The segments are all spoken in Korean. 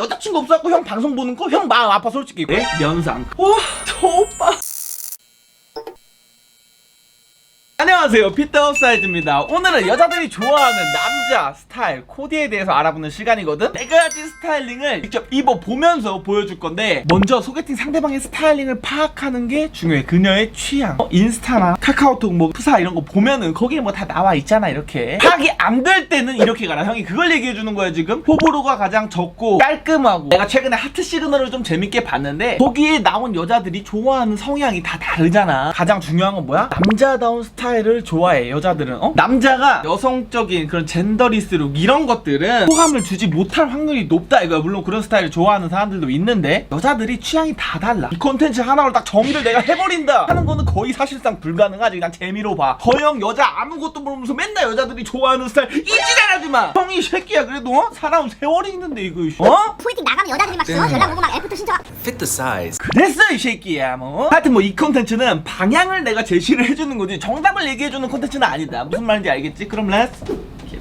여자친구 없어갖고 형 방송 보는 거? 형 마음 아파 솔직히. 네? 면상. 와 저 오빠 안녕하세요. 피터업사이즈입니다. 오늘은 여자들이 좋아하는 남자 스타일 코디에 대해서 알아보는 시간이거든. 네 가지 스타일링을 직접 입어보면서 보여줄 건데 먼저 소개팅 상대방의 스타일링을 파악하는 게 중요해. 그녀의 취향. 어, 인스타나 카카오톡 뭐 푸사 이런 거 보면은 거기에 뭐 다 나와 있잖아 이렇게. 파악이 안 될 때는 이렇게 가라. 형이 그걸 얘기해 주는 거야 지금. 호불호가 가장 적고 깔끔하고. 내가 최근에 하트 시그널을 좀 재밌게 봤는데 거기에 나온 여자들이 좋아하는 성향이 다 다르잖아. 가장 중요한 건 뭐야? 남자다운 스타일을 좋아해 여자들은. 어? 남자가 여성적인 그런 젠더리스 룩 이런 것들은 호감을 주지 못할 확률이 높다. 이거야. 물론 그런 스타일을 좋아하는 사람들도 있는데 여자들이 취향이 다 달라. 이 콘텐츠 하나로 딱 정의를 내가 해버린다 하는 거는 거의 사실상 불가능하지. 그냥 재미로 봐. 허영 여자 아무것도 모르면서 맨날 여자들이 좋아하는 스타일 이 지랄하지 마. 형이 이 새끼야. 그래도 어? 사람 세월이 있는데 이거. 어? 소개팅 나가면 여자들이 막 써? 연락 오고 막 애프터 신청 fit the size. 그랬어 이 새끼야 뭐. 하여튼 뭐 이 콘텐츠는 방향을 내가 제시를 해주는 거지. 정답을 얘기해 주는 콘텐츠는 아니다 무슨 말인지 알겠지? 그럼 렛츠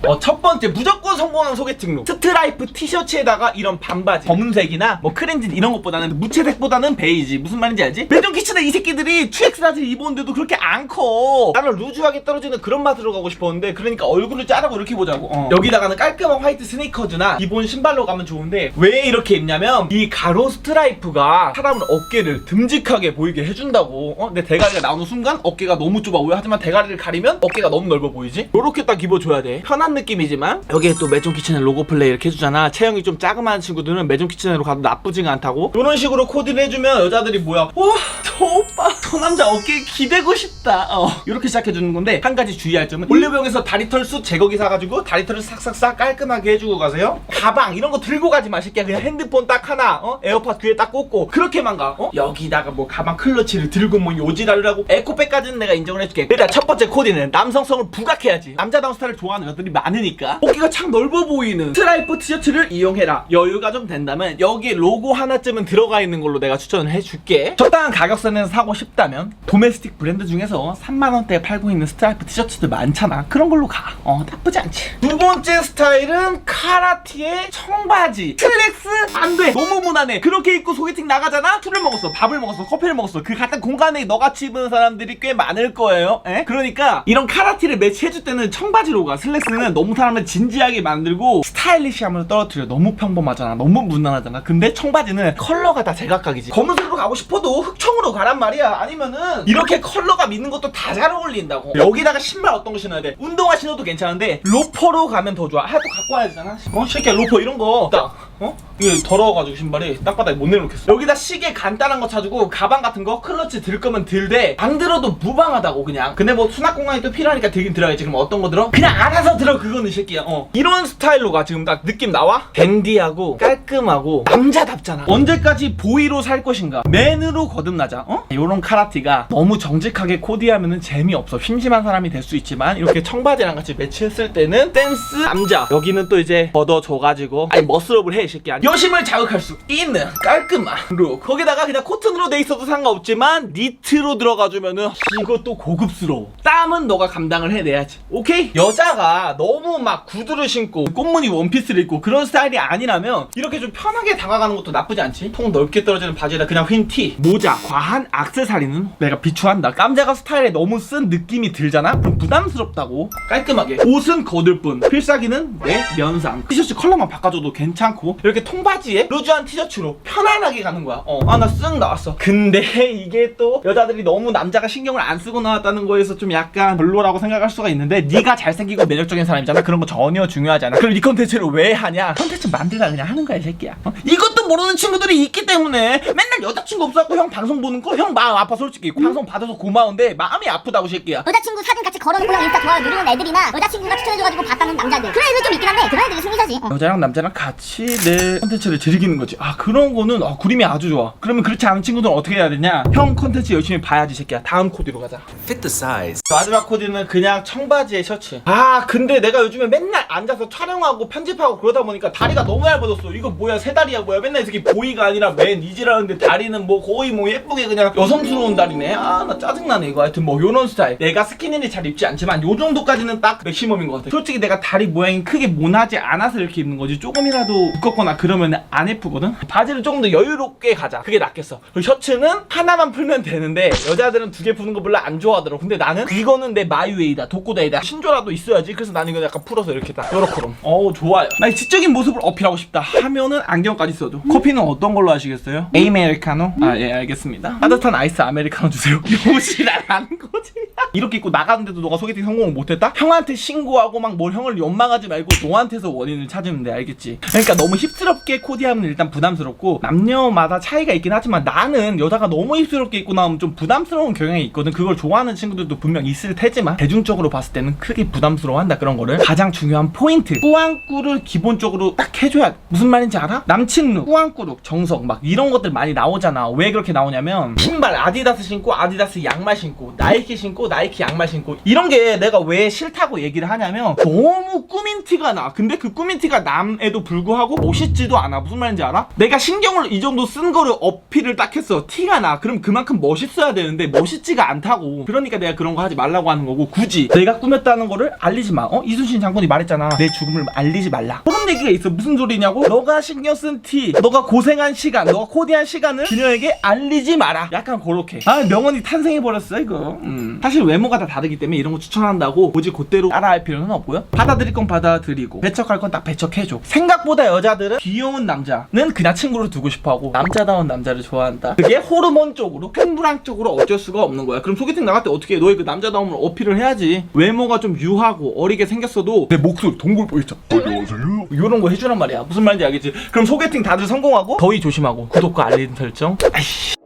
어, 첫 번째 무조건 성공한 소개팅 룩 스트라이프 티셔츠에다가 이런 반바지 검은색이나 뭐 크렌짓 이런 것보다는 무채색보다는 베이지 무슨 말인지 알지? 매점 키친에 이 새끼들이 2X라지 입었는데도 그렇게 안커 나는 루즈하게 떨어지는 그런 맛으로 가고 싶었는데 그러니까 얼굴을 자르고 이렇게 보자고 어. 여기다가는 깔끔한 화이트 스니커즈나 기본 신발로 가면 좋은데 왜 이렇게 입냐면 이 가로 스트라이프가 사람을 어깨를 듬직하게 보이게 해준다고 어? 내 대가리가 나오는 순간 어깨가 너무 좁아 보여 하지만 대가리를 가리면 어깨가 너무 넓어 보이지? 요렇게 딱 입어줘야 돼 편한 느낌이지만 여기에 또 매점 키친의 로고 플레이 이렇게 해주잖아. 체형이 좀 자그마한 친구들은 매점 키친으로 가도 나쁘지가 않다고. 이런 식으로 코디를 해주면 여자들이 뭐야? 와저 오빠 저 남자 어깨에 기대고 싶다. 어. 이렇게 시작해주는 건데 한 가지 주의할 점은 올리브영에서 다리털 수 제거기 사가지고 다리털을 싹싹싹 깔끔하게 해주고 가세요. 가방 이런 거 들고 가지 마 새끼야. 그냥 핸드폰 딱 하나 어? 에어팟 귀에 딱 꽂고 그렇게만 가 어? 여기다가 뭐 가방 클러치를 들고 뭐 요지랄을 하고 에코백까지는 내가 인정을 해줄게. 일단 첫 번째 코디는 남성성을 부각해야지. 남자다운 스타일을 좋아하는 여자들이 많으니까 어깨가 착 넓어 보이는 스트라이프 티셔츠를 이용해라. 여유가 좀 된다면 여기에 로고 하나쯤은 들어가 있는 걸로 내가 추천을 해줄게. 적당한 가격선에서 사고 싶다 면 도메스틱 브랜드 중에서 3만원대에 팔고 있는 스트라이프 티셔츠들 많잖아. 그런 걸로 가 어 나쁘지 않지. 두 번째 스타일은 카라티의 청바지. 슬랙스? 안돼. 너무 무난해. 그렇게 입고 소개팅 나가잖아? 술을 먹었어. 밥을 먹었어. 커피를 먹었어. 그 같은 공간에 너같이 입은 사람들이 꽤 많을 거예요. 에? 그러니까 이런 카라티를 매치해줄 때는 청바지로 가. 슬랙스는 너무 사람을 진지하게 만들고 스타일리시함을 떨어뜨려. 너무 평범하잖아. 너무 무난하잖아. 근데 청바지는 컬러가 다 제각각이지. 검은색으로 가고 싶어도 흑청으로 가란 말이야. 아니면은 이렇게 컬러가 있는 것도 다 잘 어울린다고. 여기다가 신발 어떤 거 신어야 돼? 운동화 신어도 괜찮은데 로퍼로 가면 더 좋아. 하도 갖고 와야 되잖아 어? 새끼야 로퍼 이런 거 딱 어? 이게 더러워가지고 신발이 땅바닥에 못 내놓겠어. 여기다 시계 간단한 거 차주고 가방 같은 거 클러치 들 거면 들되 안 들어도 무방하다고 그냥. 근데 뭐 수납 공간이 또 필요하니까 들긴 들어야지. 그럼 어떤 거 들어? 그냥 알아서 들어 그거는 이 새끼야. 어. 이런 스타일로 가 지금 딱 느낌 나와? 댄디하고 깔끔하고 남자답잖아. 언제까지 보이로 살 것인가? 맨으로 거듭나자 어? 요런 카라티가 너무 정직하게 코디하면은 재미없어. 심심한 사람이 될 수 있지만 이렇게 청바지랑 같이 매치했을 때는 댄스 남자. 여기는 또 이제 걷어줘가지고 아니 머슬업을 해이 새끼야. 여심을 자극할 수 있는 깔끔한 룩. 거기다가 그냥 코튼으로 돼 있어도 상관없지만 니트로 들어가주면은 이것도 고급스러워. 땀은 너가 감당을 해내야지. 오케이? 여자가 너무 막 구두를 신고 꽃무늬 원피스를 입고 그런 스타일이 아니라면 이렇게 좀 편하게 다가가는 것도 나쁘지 않지. 통 넓게 떨어지는 바지에다 그냥 흰티 모자 과한 악세사리는 내가 비추한다. 깜자가 스타일에 너무 쓴 느낌이 들잖아? 그럼 부담스럽다고. 깔끔하게 옷은 거들 뿐. 필살기는 내 면상. 티셔츠 컬러만 바꿔줘도 괜찮고 이렇게 통바지에 루즈한 티셔츠로 편안하게 가는 거야. 어 아 나 쓱 나왔어. 근데 이게 또 여자들이 너무 남자가 신경을 안 쓰고 나왔다는 거에서 좀 약간 별로라고 생각할 수가 있는데 네가 잘생기고 매력적인 사람이잖아. 그런 거 전혀 중요하지 않아. 그럼 이 컨텐츠를 왜 하냐? 컨텐츠 만들다 그냥 하는 거야 이 새끼야. 어? 이것도 모르는 친구들이 있기 때문에 맨날 여자친구 없어갖고 형 방송 보는 거 형 마음 아파 솔직히. 방송 받아서 고마운데 마음이 아프다고 이 새끼야. 여자친구 사진 같이 걸어놓고 형 인스타 좋아요 누르는 애들이나 여자친구가 추천해줘가지고 봤다는 남자들. 그런 애들 좀 있긴 한데 그런 애들이 승리자지. 어. 여자랑 남자랑 같이 내 컨텐츠를 즐기는 거지. 아 그런 거는 아, 구림이 아주 좋아. 그러면 그렇지 않은 친구들은 어떻게 해야 되냐? 형 컨텐츠 열심히 봐야지 새끼야. 다음 코디로 가자. Fit the size. 마지막 코디는 그냥 청바지에 셔츠. 아 근데 내가 요즘에 맨날 앉아서 촬영하고 편집하고 그러다 보니까 다리가 너무 얇아졌어. 이거 뭐야 세 다리야 뭐야? 맨날 이렇게 보이가 아니라 맨 이지라는데 다리는 뭐 거의 뭐 예쁘게 그냥 여성스러운 다리네. 아 나 짜증나네 이거. 하여튼 뭐 요런 스타일. 내가 스키니를 잘 입지 않지만 요 정도까지는 딱 맥시멈인 것 같아. 솔직히 내가 다리 모양이 크게 모나지 않아서 이렇게 입는 거지. 조금이라도 두껍고 두껍거나 그러면 안 예쁘거든? 바지를 조금 더 여유롭게 가자. 그게 낫겠어. 그리고 셔츠는 하나만 풀면 되는데 여자들은 두 개 푸는 거 별로 안 좋아하더라고. 근데 나는 이거는 내 마유웨이다. 독고다이다. 신조라도 있어야지. 그래서 나는 이거 약간 풀어서 이렇게 딱 요렇게로. 어우 좋아요. 나의 지적인 모습을 어필하고 싶다. 하면은 안경까지 써도. 커피는 어떤 걸로 하시겠어요? 에이메리카노? 아 예 알겠습니다. 따뜻한 아이스 아메리카노 주세요. 요시라는 거지 이렇게 입고 나가는데도 너가 소개팅 성공을 못했다? 형한테 신고하고 막 뭘 형을 연망하지 말고 너한테서 원인을 찾으면 돼 알겠지? 그러니까 너무 힙스럽게 코디하면 일단 부담스럽고 남녀마다 차이가 있긴 하지만 나는 여자가 너무 힙스럽게 입고 나오면 좀 부담스러운 경향이 있거든 그걸 좋아하는 친구들도 분명 있을 테지만 대중적으로 봤을 때는 크게 부담스러워한다 그런 거를 가장 중요한 포인트 꾸안꾸를 기본적으로 딱 해줘야 돼. 무슨 말인지 알아? 남친룩, 꾸안꾸룩, 정석 막 이런 것들 많이 나오잖아 왜 그렇게 나오냐면 신발 아디다스 신고 아디다스 양말 신고 나이키 신고 나이키 양말 신고 이런 게 내가 왜 싫다고 얘기를 하냐면 너무 꾸민 티가 나. 근데 그 꾸민 티가 남에도 불구하고 멋있지도 않아. 무슨 말인지 알아? 내가 신경을 이 정도 쓴 거를 어필을 딱 했어 티가 나. 그럼 그만큼 멋있어야 되는데 멋있지가 않다고. 그러니까 내가 그런 거 하지 말라고 하는 거고 굳이. 내가 꾸몄다는 거를 알리지 마. 어? 이순신 장군이 말했잖아. 내 죽음을 알리지 말라. 그런 얘기가 있어. 무슨 소리냐고? 너가 신경 쓴 티 너가 고생한 시간 너가 코디한 시간을 그녀에게 알리지 마라. 약간 그렇게. 아 명언이 탄생해버렸어 이거. 음. 사실 외모가 다 다르기 때문에 이런 거 추천한다고 굳이 그대로 따라할 필요는 없고요. 받아들일 건 받아들이고 배척할 건 딱 배척해줘. 생각보다 여자들은 귀여운 남자는 그냥 친구로 두고 싶어하고 남자다운 남자를 좋아한다. 그게 호르몬 쪽으로 팽부랑 쪽으로 어쩔 수가 없는 거야. 그럼 소개팅 나갈 때 어떻게 해? 너의 그 남자다움을 어필을 해야지. 외모가 좀 유하고 어리게 생겼어도 내 목소리 동굴 보이죠? 안녕하세요. 이런 거 해주란 말이야. 무슨 말인지 알겠지? 그럼 소개팅 다들 성공하고 더위 조심하고 구독과 알림 설정. 아이씨